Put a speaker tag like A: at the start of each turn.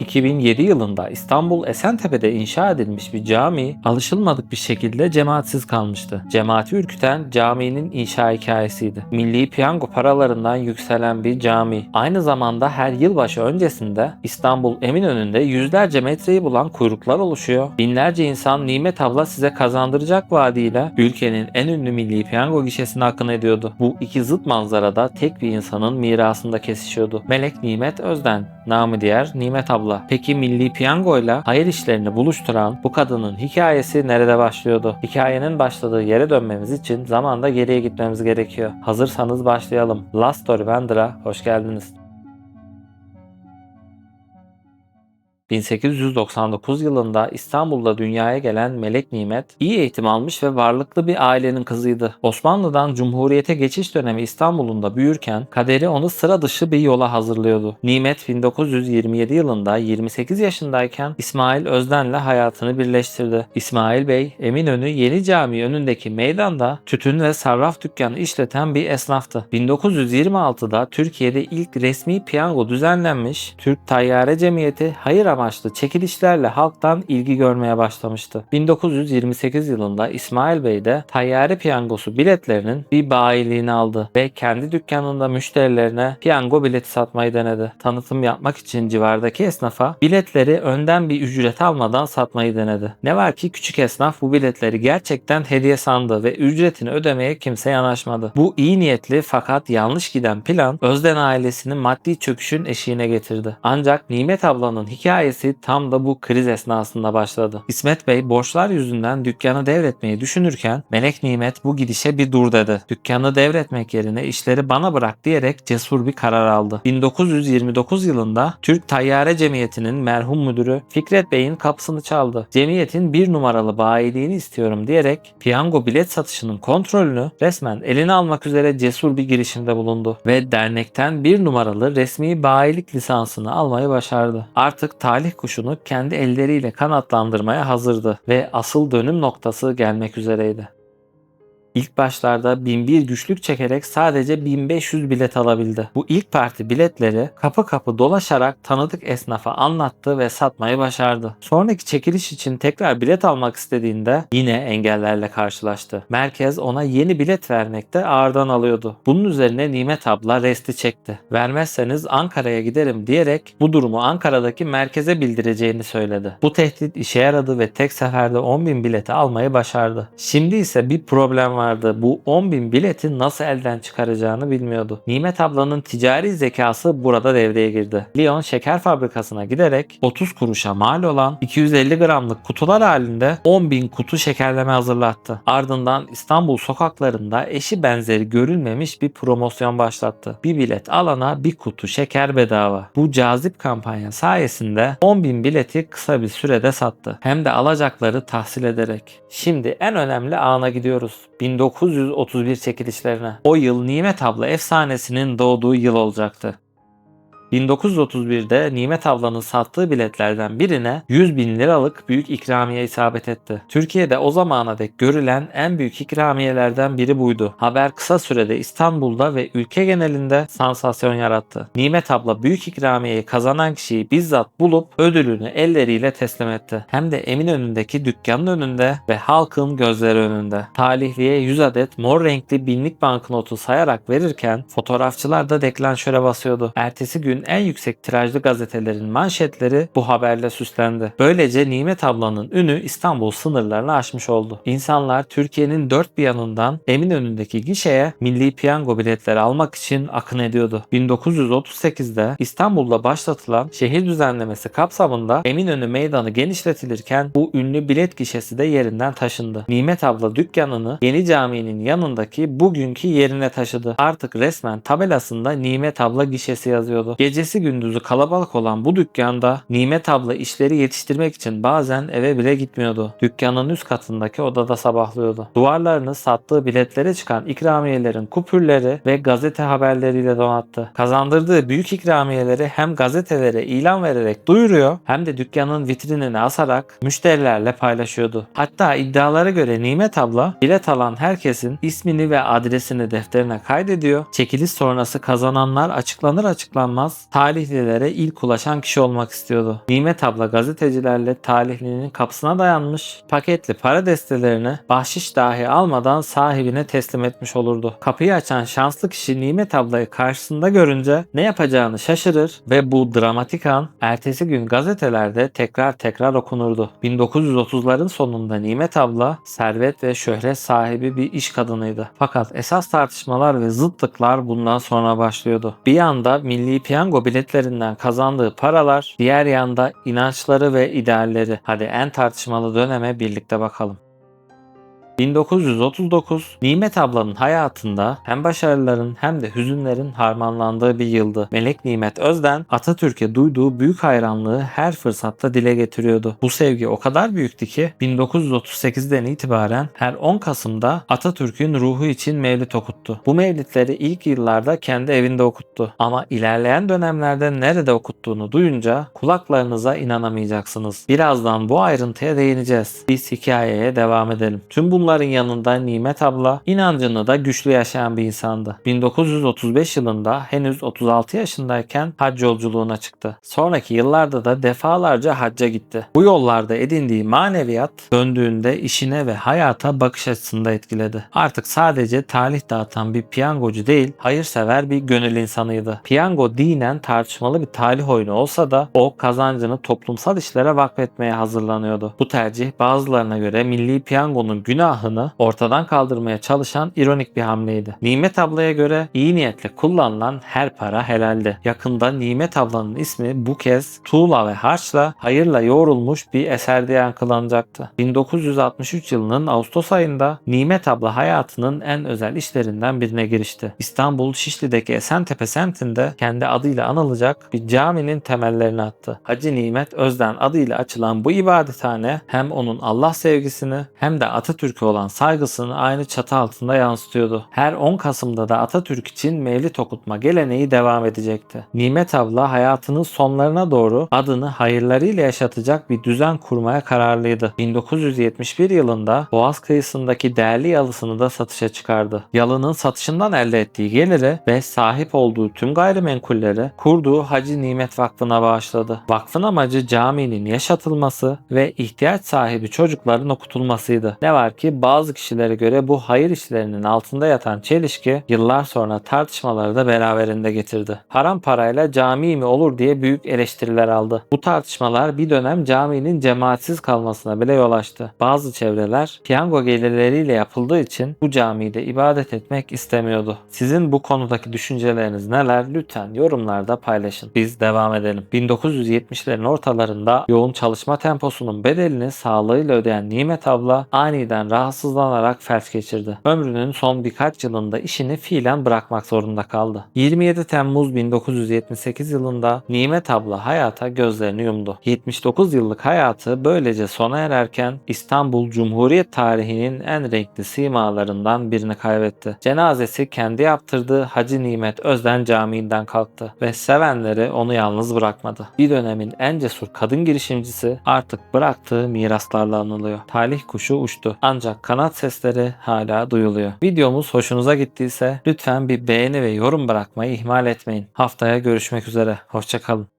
A: 2007 yılında İstanbul Esentepe'de inşa edilmiş bir cami alışılmadık bir şekilde cemaatsiz kalmıştı. Cemaati ürküten caminin inşa hikayesiydi. Milli piyango paralarından yükselen bir cami. Aynı zamanda her yılbaşı öncesinde İstanbul Eminönü'nde yüzlerce metreyi bulan kuyruklar oluşuyor. Binlerce insan Nimet abla size kazandıracak vaadiyle ülkenin en ünlü milli piyango gişesine akın ediyordu. Bu iki zıt manzarada tek bir insanın mirasında kesişiyordu. Melek Nimet Özden, namı diğer Nimet abla. Peki milli piyangoyla hayır işlerini buluşturan bu kadının hikayesi nerede başlıyordu? Hikayenin başladığı yere dönmemiz için zamanda geriye gitmemiz gerekiyor. Hazırsanız başlayalım. Last Story Bender'a hoş geldiniz. 1899 yılında İstanbul'da dünyaya gelen Melek Nimet, iyi eğitim almış ve varlıklı bir ailenin kızıydı. Osmanlı'dan Cumhuriyete geçiş dönemi İstanbul'unda büyürken kaderi onu sıra dışı bir yola hazırlıyordu. Nimet 1927 yılında 28 yaşındayken İsmail Özden'le hayatını birleştirdi. İsmail Bey, Eminönü Yeni Cami önündeki meydanda tütün ve sarraf dükkanı işleten bir esnaftı. 1926'da Türkiye'de ilk resmi piyango düzenlenmiş, Türk Tayyare Cemiyeti hayır amaçlı çekilişlerle halktan ilgi görmeye başlamıştı. 1928 yılında İsmail Bey de tayyare piyangosu biletlerinin bir bayiliğini aldı ve kendi dükkanında müşterilerine piyango bileti satmayı denedi. Tanıtım yapmak için civardaki esnafa biletleri önden bir ücret almadan satmayı denedi. Ne var ki küçük esnaf bu biletleri gerçekten hediye sandı ve ücretini ödemeye kimse yanaşmadı. Bu iyi niyetli fakat yanlış giden plan Özden ailesinin maddi çöküşün eşiğine getirdi. Ancak Nimet ablanın hikayesi tam da bu kriz esnasında başladı. İsmet Bey borçlar yüzünden dükkanı devretmeyi düşünürken Melek Nimet bu gidişe bir dur dedi. Dükkanı devretmek yerine işleri bana bırak diyerek cesur bir karar aldı. 1929 yılında Türk Tayyare Cemiyeti'nin merhum müdürü Fikret Bey'in kapısını çaldı. Cemiyetin bir numaralı bayiliğini istiyorum diyerek piyango bilet satışının kontrolünü resmen eline almak üzere cesur bir girişimde bulundu ve dernekten bir numaralı resmi bayilik lisansını almayı başardı. Artık talih kuşunu kendi elleriyle kanatlandırmaya hazırdı ve asıl dönüm noktası gelmek üzereydi. İlk başlarda 1001 güçlük çekerek sadece 1500 bilet alabildi. Bu ilk parti biletleri kapı kapı dolaşarak tanıdık esnafa anlattı ve satmayı başardı. Sonraki çekiliş için tekrar bilet almak istediğinde yine engellerle karşılaştı. Merkez ona yeni bilet vermekte ağırdan alıyordu. Bunun üzerine Nimet abla resti çekti. Vermezseniz Ankara'ya giderim diyerek bu durumu Ankara'daki merkeze bildireceğini söyledi. Bu tehdit işe yaradı ve tek seferde 10.000 bileti almayı başardı. Şimdi ise bir problem vardı. Bu 10.000 bileti nasıl elden çıkaracağını bilmiyordu. Nimet ablanın ticari zekası burada devreye girdi. Lyon şeker fabrikasına giderek 30 kuruşa mal olan 250 gramlık kutular halinde 10.000 kutu şekerleme hazırlattı. Ardından İstanbul sokaklarında eşi benzeri görülmemiş bir promosyon başlattı. Bir bilet alana bir kutu şeker bedava. Bu cazip kampanya sayesinde 10.000 bileti kısa bir sürede sattı. Hem de alacakları tahsil ederek. Şimdi en önemli ana gidiyoruz. 1931 çekilişlerine. O yıl Nimet abla efsanesinin doğduğu yıl olacaktı. 1931'de Nimet ablanın sattığı biletlerden birine 100 bin liralık büyük ikramiye isabet etti. Türkiye'de o zamana dek görülen en büyük ikramiyelerden biri buydu. Haber kısa sürede İstanbul'da ve ülke genelinde sansasyon yarattı. Nimet abla büyük ikramiyeyi kazanan kişiyi bizzat bulup ödülünü elleriyle teslim etti. Hem de Eminönü'ndeki dükkanın önünde ve halkın gözleri önünde. Talihliye 100 adet mor renkli binlik banknotu sayarak verirken fotoğrafçılar da deklanşöre basıyordu. Ertesi gün en yüksek tirajlı gazetelerin manşetleri bu haberle süslendi. Böylece Nimet ablanın ünü İstanbul sınırlarını aşmış oldu. İnsanlar Türkiye'nin dört bir yanından Eminönü'ndeki gişeye milli piyango biletleri almak için akın ediyordu. 1938'de İstanbul'da başlatılan şehir düzenlemesi kapsamında Eminönü meydanı genişletilirken bu ünlü bilet gişesi de yerinden taşındı. Nimet abla dükkanını Yeni Cami'nin yanındaki bugünkü yerine taşıdı. Artık resmen tabelasında Nimet abla gişesi yazıyordu. Gecesi gündüzü kalabalık olan bu dükkanda Nimet abla işleri yetiştirmek için bazen eve bile gitmiyordu. Dükkanın üst katındaki odada sabahlıyordu. Duvarlarını sattığı biletlere çıkan ikramiyelerin kupürleri ve gazete haberleriyle donattı. Kazandırdığı büyük ikramiyeleri hem gazetelere ilan vererek duyuruyor hem de dükkanın vitrinine asarak müşterilerle paylaşıyordu. Hatta iddialara göre Nimet abla bilet alan herkesin ismini ve adresini defterine kaydediyor. Çekiliş sonrası kazananlar açıklanır açıklanmaz Yılmaz talihlilere ilk ulaşan kişi olmak istiyordu. Nimet abla gazetecilerle talihlinin kapısına dayanmış, paketli para destelerini bahşiş dahi almadan sahibine teslim etmiş olurdu. Kapıyı açan şanslı kişi Nimet ablayı karşısında görünce ne yapacağını şaşırır ve bu dramatik an ertesi gün gazetelerde tekrar tekrar okunurdu. 1930'ların sonunda Nimet abla servet ve şöhret sahibi bir iş kadınıydı. Fakat esas tartışmalar ve zıtlıklar bundan sonra başlıyordu. Bir yanda milli piyango biletlerinden kazandığı paralar, diğer yanda inançları ve idealleri. Hadi en tartışmalı döneme birlikte bakalım. 1939 Nimet ablanın hayatında hem başarıların hem de hüzünlerin harmanlandığı bir yıldı. Melek Nimet Özden Atatürk'e duyduğu büyük hayranlığı her fırsatta dile getiriyordu. Bu sevgi o kadar büyüktü ki 1938'den itibaren her 10 Kasım'da Atatürk'ün ruhu için mevlid okuttu. Bu mevlidleri ilk yıllarda kendi evinde okuttu. Ama ilerleyen dönemlerde nerede okuttuğunu duyunca kulaklarınıza inanamayacaksınız. Birazdan bu ayrıntıya değineceğiz. Biz hikayeye devam edelim. Tüm bunların yanında Nimet abla inancını da güçlü yaşayan bir insandı. 1935 yılında henüz 36 yaşındayken hac yolculuğuna çıktı. Sonraki yıllarda da defalarca hacca gitti. Bu yollarda edindiği maneviyat döndüğünde işine ve hayata bakış açısında etkiledi. Artık sadece talih dağıtan bir piyangocu değil, hayırsever bir gönül insanıydı. Piyango dinen tartışmalı bir talih oyunu olsa da o kazancını toplumsal işlere vakfetmeye hazırlanıyordu. Bu tercih bazılarına göre milli piyangonun günahını ortadan kaldırmaya çalışan ironik bir hamleydi. Nimet ablaya göre iyi niyetle kullanılan her para helaldi. Yakında Nimet ablanın ismi bu kez tuğla ve harçla hayırla yoğrulmuş bir eserde yankılanacaktı. 1963 yılının Ağustos ayında Nimet abla hayatının en özel işlerinden birine girişti. İstanbul Şişli'deki Esentepe semtinde kendi adıyla anılacak bir caminin temellerini attı. Hacı Nimet Özden adıyla açılan bu ibadethane hem onun Allah sevgisini hem de Atatürk'e olan saygısını aynı çatı altında yansıtıyordu. Her 10 Kasım'da da Atatürk için mevlid okutma geleneği devam edecekti. Nimet abla hayatının sonlarına doğru adını hayırlarıyla yaşatacak bir düzen kurmaya kararlıydı. 1971 yılında Boğaz kıyısındaki değerli yalısını da satışa çıkardı. Yalının satışından elde ettiği geliri ve sahip olduğu tüm gayrimenkulleri kurduğu Hacı Nimet Vakfı'na bağışladı. Vakfın amacı caminin yaşatılması ve ihtiyaç sahibi çocukların okutulmasıydı. Ne var ki bazı kişilere göre bu hayır işlerinin altında yatan çelişki yıllar sonra tartışmaları da beraberinde getirdi. Haram parayla cami mi olur diye büyük eleştiriler aldı. Bu tartışmalar bir dönem caminin cemaatsiz kalmasına bile yol açtı. Bazı çevreler piyango gelirleriyle yapıldığı için bu camide ibadet etmek istemiyordu. Sizin bu konudaki düşünceleriniz neler? Lütfen yorumlarda paylaşın. Biz devam edelim. 1970'lerin ortalarında yoğun çalışma temposunun bedelini sağlığıyla ödeyen Nimet abla aniden rahatsızlanarak felç geçirdi. Ömrünün son birkaç yılında işini fiilen bırakmak zorunda kaldı. 27 Temmuz 1978 yılında Nimet abla hayata gözlerini yumdu. 79 yıllık hayatı böylece sona ererken İstanbul Cumhuriyet tarihinin en renkli simalarından birini kaybetti. Cenazesi kendi yaptırdığı Hacı Nimet Özden Camii'nden kalktı ve sevenleri onu yalnız bırakmadı. Bir dönemin en cesur kadın girişimcisi artık bıraktığı miraslarla anılıyor. Talih kuşu uçtu ancak kanat sesleri hala duyuluyor. Videomuz hoşunuza gittiyse lütfen bir beğeni ve yorum bırakmayı ihmal etmeyin. Haftaya görüşmek üzere. Hoşçakalın.